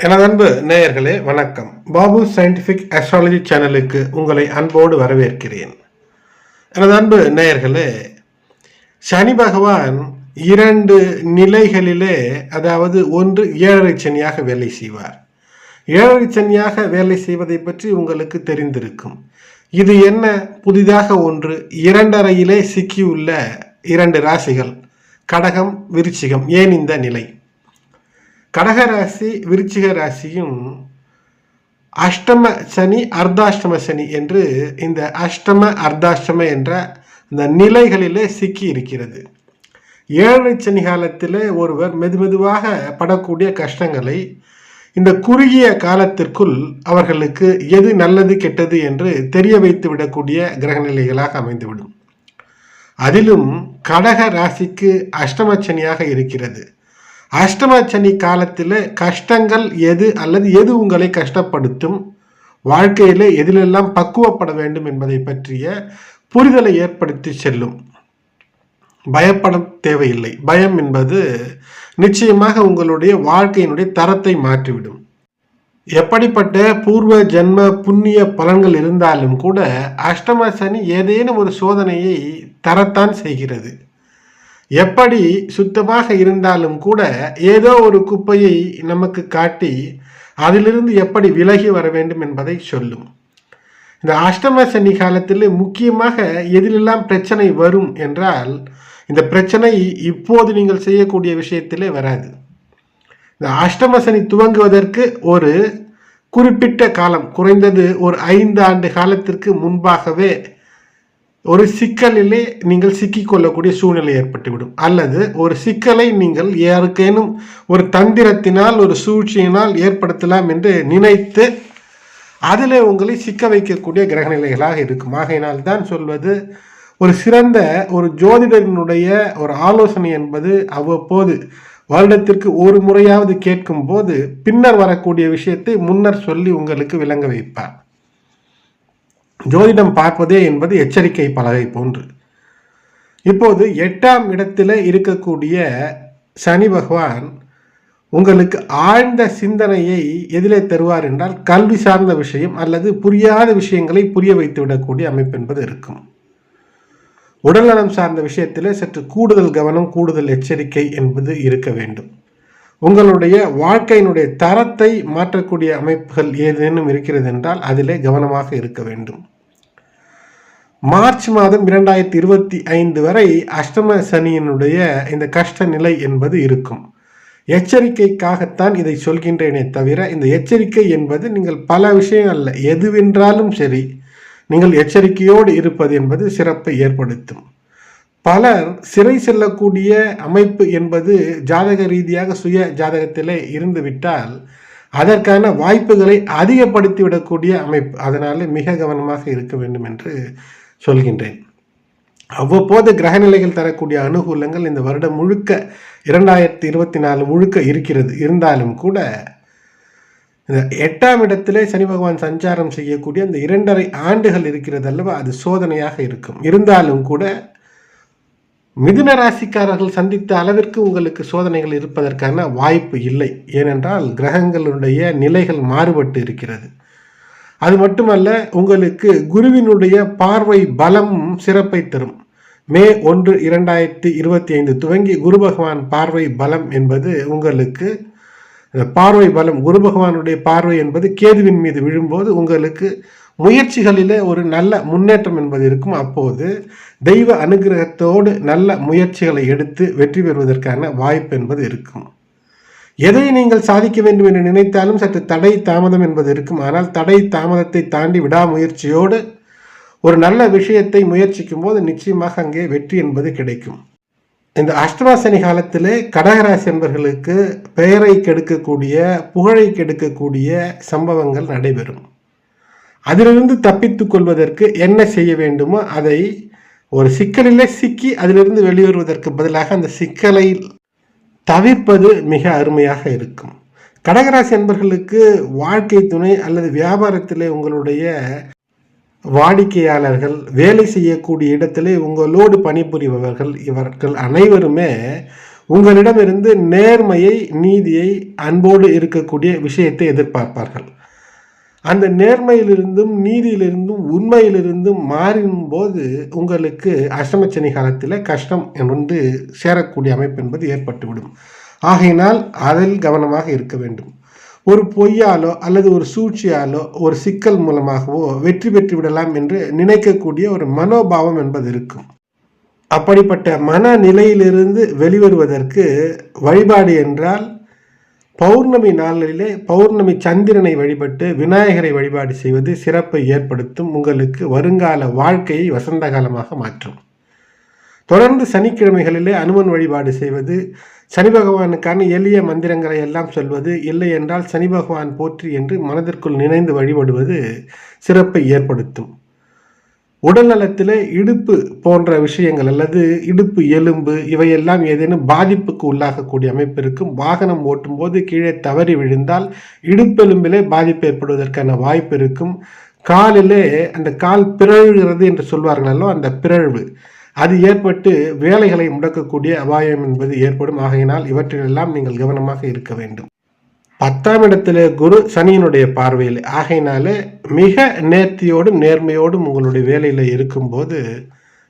எனது அன்பு நேயர்களே வணக்கம். பாபு சயின்டிஃபிக் அஸ்ட்ராலஜி சேனலுக்கு உங்களை அன்போடு வரவேற்கிறேன். எனது அன்பு நேயர்களே சனி பகவான் இரண்டு நிலைகளிலே அதாவது ஒன்று ஏழரை சனியாக வேலை செய்வார். ஏழரை சனியாக வேலை செய்வதை பற்றி உங்களுக்கு தெரிந்திருக்கும். இது என்ன? புதிதாக ஒன்று இரண்டரையிலே சிக்கியுள்ள இரண்டு ராசிகள் கடகம் விருச்சிகம் ஏன் இந்த நிலை? கடக ராசி விருச்சிக ராசியும் அஷ்டம சனி அர்த்தாஷ்டம சனி என்று இந்த அஷ்டம அர்த்தாஷ்டம என்ற இந்த நிலைகளிலே சிக்கி இருக்கிறது. ஏழரை சனி காலத்தில் ஒருவர் மெதுமெதுவாக படக்கூடிய கஷ்டங்களை இந்த குறுகிய காலத்திற்குள் அவர்களுக்கு எது நல்லது கெட்டது என்று தெரிய வைத்து விடக்கூடிய கிரகநிலைகளாக அமைந்துவிடும். அதிலும் கடக ராசிக்கு அஷ்டமச்சனியாக இருக்கிறது. அஷ்டமச்சனி காலத்தில் கஷ்டங்கள் எது அல்லது எது உங்களை கஷ்டப்படுத்தும்? வாழ்க்கையில் எதிலெல்லாம் பக்குவப்பட வேண்டும் என்பதை பற்றிய புரிதலை ஏற்படுத்தி செல்லும். பயப்பட தேவையில்லை. பயம் என்பது நிச்சயமாக உங்களுடைய வாழ்க்கையினுடைய தரத்தை மாற்றிவிடும். எப்படிப்பட்ட பூர்வ ஜென்ம புண்ணிய பலன்கள் இருந்தாலும் கூட அஷ்டம சனி ஏதேனும் ஒரு சோதனையை தரத்தான் செய்கிறது. எப்படி சுத்தமாக இருந்தாலும் கூட ஏதோ ஒரு குப்பையை நமக்கு காட்டி அதிலிருந்து எப்படி விலகி வர வேண்டும் என்பதை சொல்லும். இந்த அஷ்டம சனி காலத்தில் முக்கியமாக எதிலெல்லாம் பிரச்சனை வரும் என்றால் இந்த பிரச்சனை இப்போது நீங்கள் செய்யக்கூடிய விஷயத்திலே வராது. இந்த அஷ்டம சனி துவங்குவதற்கு ஒரு குறிப்பிட்ட காலம் குறைந்தது ஒரு ஐந்து ஆண்டு காலத்திற்கு முன்பாகவே ஒரு சிக்கலிலே நீங்கள் சிக்கிக்கொள்ளக்கூடிய சூழ்நிலை ஏற்பட்டுவிடும். அல்லது ஒரு சிக்கலை நீங்கள் யாருக்கேனும் ஒரு தந்திரத்தினால் ஒரு சூழ்ச்சியினால் ஏற்படுத்தலாம் என்று நினைத்து அதில் உங்களை சிக்க வைக்கக்கூடிய கிரகநிலைகளாக இருக்கும். ஆகையினால் தான் சொல்வது ஒரு சிறந்த ஒரு ஜோதிடரினுடைய ஒரு ஆலோசனை என்பது அவ்வப்போது வருடத்திற்கு ஒரு முறையாவது கேட்கும் போது பின்னர் வரக்கூடிய விஷயத்தை முன்னர் சொல்லி உங்களுக்கு விளங்க வைப்பார். ஜோதிடம் பார்ப்பதே என்பது எச்சரிக்கை பலகை போன்று. இப்போது எட்டாம் இடத்தில் இருக்கக்கூடிய சனி பகவான் உங்களுக்கு ஆழ்ந்த சிந்தனையை எதிலே தருவார் என்றால் கல்வி சார்ந்த விஷயம் அல்லது புரியாத விஷயங்களை புரிய வைத்து விடக்கூடிய அமைப்பு என்பது இருக்கும். உடல்நலம் சார்ந்த விஷயத்தில் சற்று கூடுதல் கவனம் கூடுதல் எச்சரிக்கை என்பது இருக்க வேண்டும். உங்களுடைய வாழ்க்கையினுடைய தரத்தை மாற்றக்கூடிய அமைப்புகள் ஏதேனும் இருக்கிறது என்றால் அதிலே கவனமாக இருக்க வேண்டும். மார்ச் மாதம் இரண்டாயிரத்தி இருபத்தி ஐந்து வரை அஷ்டம சனியினுடைய இந்த கஷ்ட நிலை என்பது இருக்கும். எச்சரிக்கைக்காகத்தான் இதை சொல்கின்றேனே தவிர இந்த எச்சரிக்கை என்பது நீங்கள் பல விஷயம் அல்ல எதுவென்றாலும் சரி நீங்கள் எச்சரிக்கையோடு இருப்பது என்பது சிறப்பை ஏற்படுத்தும். பலர் சிறை செல்லக்கூடிய அமைப்பு என்பது ஜாதக ரீதியாக சுய ஜாதகத்திலே இருந்துவிட்டால் அதற்கான வாய்ப்புகளை அதிகப்படுத்திவிடக்கூடிய அமைப்பு. அதனால் மிக கவனமாக இருக்க வேண்டும் என்று சொல்கின்றேன். அவ்வப்போது கிரகநிலைகள் தரக்கூடிய அனுகூலங்கள் இந்த வருடம் முழுக்க இரண்டாயிரத்தி இருபத்தி நாலு முழுக்க இருக்கிறது. இருந்தாலும் கூட இந்த எட்டாம் இடத்திலே சனி பகவான் சஞ்சாரம் செய்யக்கூடிய அந்த இரண்டரை ஆண்டுகள் இருக்கிறது அல்லவா அது சோதனையாக இருக்கும். இருந்தாலும் கூட மிதுன ராசிக்காரர்கள் சந்தித்த அளவிற்கு உங்களுக்கு சோதனைகள் இருப்பதற்கான வாய்ப்பு இல்லை. ஏனென்றால் கிரகங்களுடைய நிலைகள் மாறுபட்டு இருக்கிறது. அது மட்டுமல்ல உங்களுக்கு குருவினுடைய பார்வை பலம் சிறப்பை தரும். மே ஒன்று இரண்டாயிரத்தி இருபத்தி ஐந்து துவங்கி குரு பகவான் பார்வை பலம் என்பது உங்களுக்கு பார்வை பலம் குரு பகவானுடைய பார்வை என்பது கேதுவின் மீது விழும்போது உங்களுக்கு முயற்சிகளிலே ஒரு நல்ல முன்னேற்றம் என்பது இருக்கும். அப்போது தெய்வ அனுகிரகத்தோடு நல்ல முயற்சிகளை எடுத்து வெற்றி பெறுவதற்கான வாய்ப்பு என்பது இருக்கும். எதை நீங்கள் சாதிக்க வேண்டும் என்று நினைத்தாலும் சற்று தடை தாமதம் என்பது இருக்கும். ஆனால் தடை தாமதத்தை தாண்டி விடாமுயற்சியோடு ஒரு நல்ல விஷயத்தை முயற்சிக்கும் போது நிச்சயமாக அங்கே வெற்றி என்பது கிடைக்கும். இந்த அஷ்டமாசனி காலத்திலே கடகராசி என்பவர்களுக்கு பெயரை கெடுக்கக்கூடிய புகழை கெடுக்கக்கூடிய சம்பவங்கள் நடைபெறும். அதிலிருந்து தப்பித்துக் கொள்வதற்கு என்ன செய்ய வேண்டுமோ அதை ஒரு சிக்கலிலே சிக்கி அதிலிருந்து வெளிவருவதற்கு பதிலாக அந்த சிக்கலை தவிர்ப்பது மிக அருமையாக இருக்கும். கடகராசி என்பர்களுக்கு வாழ்க்கை துணை அல்லது வியாபாரத்திலே உங்களுடைய வாடிக்கையாளர்கள் வேலை செய்யக்கூடிய இடத்திலே உங்களோடு பணிபுரிபவர்கள் இவர்கள் அனைவருமே உங்களிடமிருந்து நேர்மையை நீதியை அன்போடு இருக்கக்கூடிய விஷயத்தை எதிர்பார்ப்பார்கள். அந்த நேர்மையிலிருந்தும் நீதியிலிருந்தும் உண்மையிலிருந்தும் மாறும் போது உங்களுக்கு அஷ்டமச்சனி காலத்தில் கஷ்டம் என்று சேரக்கூடிய அமைப்பு என்பது ஏற்பட்டுவிடும். ஆகையினால் அதில் கவனமாக இருக்க வேண்டும். ஒரு பொய்யாலோ அல்லது ஒரு சூழ்ச்சியாலோ ஒரு சிக்கல் மூலமாகவோ வெற்றி பெற்று விடலாம் என்று நினைக்கக்கூடிய ஒரு மனோபாவம் என்பது இருக்கும். அப்படிப்பட்ட மனநிலையிலிருந்து வெளிவருவதற்கு வழிபாடு என்றால் பௌர்ணமி நாளிலே பௌர்ணமி சந்திரனை வழிபட்டு விநாயகரை வழிபாடு செய்வது சிறப்பை ஏற்படுத்தும் உங்களுக்கு வருங்கால வாழ்க்கையை வசந்த காலமாக மாற்றும். தொடர்ந்து சனிக்கிழமைகளிலே அனுமன் வழிபாடு செய்வது சனி பகவானுக்கான எளிய மந்திரங்களை எல்லாம் சொல்வது இல்லை என்றால் சனி பகவான் போற்றி என்று மனதிற்குள் நினைந்து வழிபடுவது சிறப்பை ஏற்படுத்தும். உடல்நலத்தில் இடுப்பு போன்ற விஷயங்கள் அல்லது இடுப்பு எலும்பு இவையெல்லாம் ஏதேனும் பாதிப்புக்கு உள்ளாகக்கூடிய அமைப்பு இருக்கும். வாகனம் ஓட்டும் போது கீழே தவறி விழுந்தால் இடுப்பெலும்பிலே பாதிப்பு ஏற்படுவதற்கான வாய்ப்பு இருக்கும். காலிலே அந்த கால் பிறழ்கிறது என்று சொல்வார்களோ அந்த பிறழ்வு. அது ஏற்பட்டு வேலைகளை முடக்கக்கூடிய அபாயம் என்பது ஏற்படும். ஆகையினால் இவற்றிலெல்லாம் நீங்கள் கவனமாக இருக்க வேண்டும். பத்தாம் இடத்துல குரு சனியினுடைய பார்வையில். ஆகையினால மிக நேர்த்தியோடும் நேர்மையோடும் உங்களுடைய வேலையில் இருக்கும்போது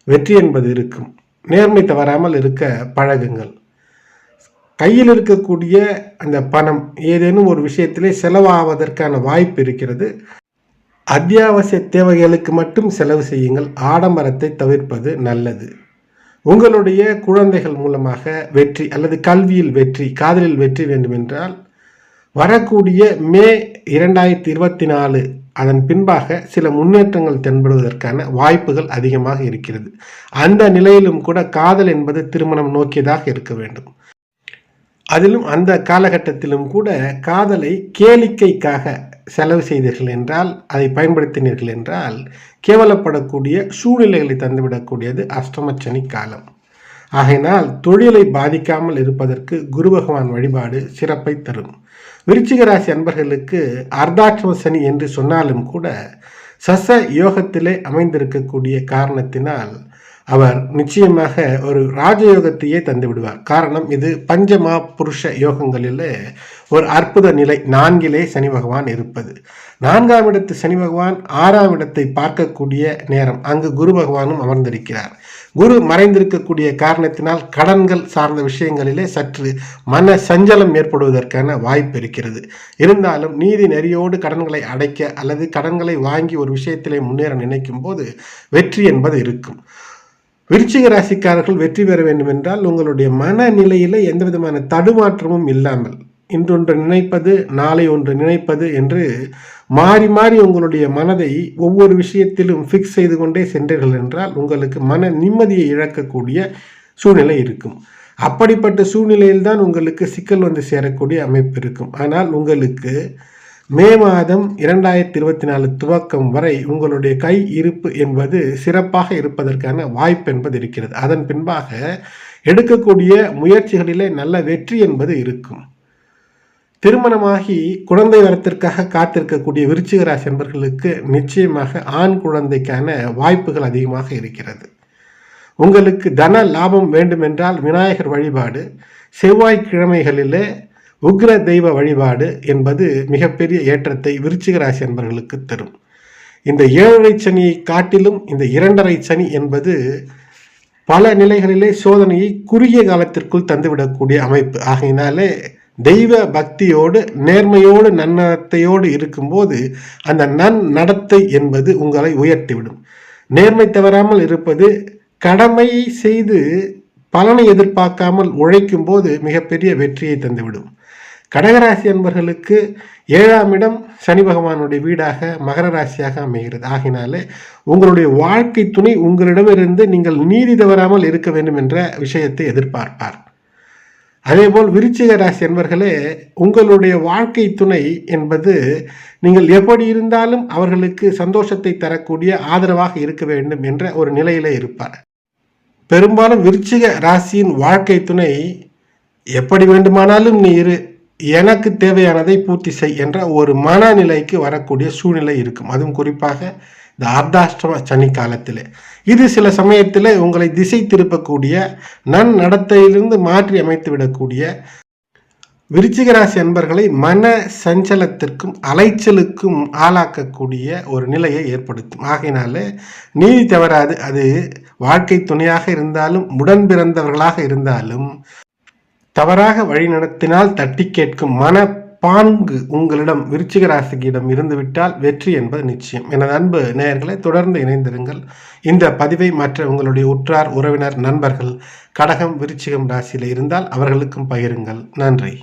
வெற்றி என்பது இருக்கும். நேர்மை தவறாமல் இருக்க பழகுங்கள். கையில் இருக்கக்கூடிய அந்த பணம் ஏதேனும் ஒரு விஷயத்திலே செலவாவதற்கான வாய்ப்பு இருக்கிறது. அத்தியாவசிய தேவைகளுக்கு மட்டும் செலவு செய்யுங்கள். ஆடம்பரத்தை தவிர்ப்பது நல்லது. உங்களுடைய குழந்தைகள் மூலமாக வெற்றி அல்லது கல்வியில் வெற்றி காதலில் வெற்றி வேண்டுமென்றால் வரக்கூடிய மே இரண்டாயிரத்தி இருபத்தி நாலு அதன் பின்பாக சில முன்னேற்றங்கள் தென்படுவதற்கான வாய்ப்புகள் அதிகமாக இருக்கிறது. அந்த நிலையிலும் கூட காதல் என்பது திருமணம் நோக்கியதாக இருக்க வேண்டும். அதிலும் அந்த காலகட்டத்திலும் கூட காதலை கேளிக்கைக்காக செலவு செய்தீர்கள் என்றால் அதை பயன்படுத்தினீர்கள் என்றால் கேவலப்படக்கூடிய சூழ்நிலைகளை தந்துவிடக்கூடியது அஷ்டமச்சனி காலம். ஆகையினால் தொழிலை பாதிக்காமல் இருப்பதற்கு குரு பகவான் வழிபாடு சிறப்பை தரும். விருச்சிக ராசி அன்பர்களுக்கு அர்த்தாட்சம சனி என்று சொன்னாலும் கூட சச யோகத்திலே அமைந்திருக்கக்கூடிய காரணத்தினால் அவர் நிச்சயமாக ஒரு ராஜயோகத்தையே தந்து விடுவார். காரணம் இது பஞ்சமா புருஷ யோகங்களிலே ஒரு அற்புத நிலை நான்கிலே சனி பகவான் இருப்பது. நான்காம் இடத்து சனி பகவான் ஆறாம் இடத்தை பார்க்கக்கூடிய நேரம். அங்கு குரு பகவானும் அமர்ந்திருக்கிறார். குரு மறைந்திருக்கக்கூடிய காரணத்தினால் கடன்கள் சார்ந்த விஷயங்களிலே சற்று மன சஞ்சலம் ஏற்படுவதற்கான வாய்ப்பு இருக்கிறது. இருந்தாலும் நீதி நெறியோடு கடன்களை அடைக்க அல்லது கடன்களை வாங்கி ஒரு விஷயத்திலே முன்னேற நினைக்கும் போது வெற்றி என்பது இருக்கும். விருச்சிக ராசிக்காரர்கள் வெற்றி பெற வேண்டும் என்றால் உங்களுடைய மனநிலையில எந்த விதமான தடுமாற்றமும் இல்லாமல் இன்றொன்று நினைப்பது நாளை ஒன்று நினைப்பது என்று மாறி மாறி உங்களுடைய மனதை ஒவ்வொரு விஷயத்திலும் ஃபிக்ஸ் செய்து கொண்டே சென்றீர்கள் என்றால் உங்களுக்கு மன நிம்மதியை இழக்கக்கூடிய சூழ்நிலை இருக்கும். அப்படிப்பட்ட சூழ்நிலையில்தான் உங்களுக்கு சிக்கல் வந்து சேரக்கூடிய அமைப்பு இருக்கும். ஆனால் உங்களுக்கு மே மாதம் இரண்டாயிரத்தி இருபத்தி நாலு துவக்கம் வரை உங்களுடைய கை இருப்பு என்பது சிறப்பாக இருப்பதற்கான வாய்ப்பு என்பது இருக்கிறது. அதன் பின்பாக எடுக்கக்கூடிய முயற்சிகளிலே நல்ல வெற்றி என்பது இருக்கும். திருமணமாகி குழந்தை வரத்திற்காக காத்திருக்கக்கூடிய விருச்சிக ராசி நண்பர்களுக்கு நிச்சயமாக ஆண் குழந்தைக்கான வாய்ப்புகள் அதிகமாக இருக்கிறது. உங்களுக்கு தன லாபம் வேண்டுமென்றால் விநாயகர் வழிபாடு செவ்வாய்க்கிழமைகளிலே உக்ர தெய்வ வழிபாடு என்பது மிகப்பெரிய ஏற்றத்தை விருச்சிக ராசி நண்பர்களுக்கு தரும். இந்த ஏழரை சனியை காட்டிலும் இந்த இரண்டரை சனி என்பது பல நிலைகளிலே சோதனையை குறுகிய காலத்திற்குள் தந்துவிடக்கூடிய அமைப்பு. ஆகையினாலே தெய்வ பக்தியோடு நேர்மையோடு நன்னடத்தையோடு இருக்கும்போது அந்த நன் நடத்தை என்பது உங்களை உயர்த்திவிடும். நேர்மை தவறாமல் இருப்பது கடமை செய்து பலனை எதிர்பார்க்காமல் உழைக்கும் போது மிகப்பெரிய வெற்றியை தந்துவிடும். கடகராசி அன்பர்களுக்கு ஏழாம் இடம் சனி பகவானுடைய வீடாக மகர ராசியாக அமைகிறது. ஆகினாலே உங்களுடைய வாழ்க்கை துணை உங்களிடமிருந்து நீங்கள் நீதி தவறாமல் இருக்க வேண்டும் என்ற விஷயத்தை எதிர்பார்ப்பார். அதேபோல் விருச்சிக ராசி என்பர்களே உங்களுடைய வாழ்க்கை துணை என்பது நீங்கள் எப்படி இருந்தாலும் அவர்களுக்கு சந்தோஷத்தை தரக்கூடிய ஆதரவாக இருக்க வேண்டும் என்ற ஒரு நிலையிலே இருப்பார். பெரும்பாலும் விருச்சிக ராசியின் வாழ்க்கை துணை எப்படி வேண்டுமானாலும் நீ இரு எனக்கு தேவையானதை பூர்த்தி செய் என்ற ஒரு மனநிலைக்கு வரக்கூடிய சூழ்நிலை இருக்கும். அதுவும் குறிப்பாக இந்த அர்த்தாஷ்டம சனி காலத்தில் இது சில சமயத்தில் உங்களை திசை திருப்பக்கூடிய நன் நடத்தையிலிருந்து மாற்றி அமைத்து விடக்கூடிய விருச்சிகராசி அன்பர்களை மன சஞ்சலத்திற்கும் அலைச்சலுக்கும் ஆளாக்கக்கூடிய ஒரு நிலையை ஏற்படுத்தும். ஆகையினால நீதி தவறாது. அது வாழ்க்கை துணையாக இருந்தாலும் உடன் பிறந்தவர்களாக இருந்தாலும் தவறாக வழிநடத்தினால் தட்டி கேட்கும் மன பாங்கு உங்களிடம் விருச்சிக ராசிக்கிடம் இருந்துவிட்டால் வெற்றி என்பது நிச்சயம். எனது அன்பு நேயர்களை தொடர்ந்து இணைந்திருங்கள். இந்த பதிவை மற்ற உங்களுடைய உற்றார் உறவினர் நண்பர்கள் கடகம் விருச்சிகம் ராசியில் இருந்தால் அவர்களுக்கும் பகிருங்கள். நன்றி.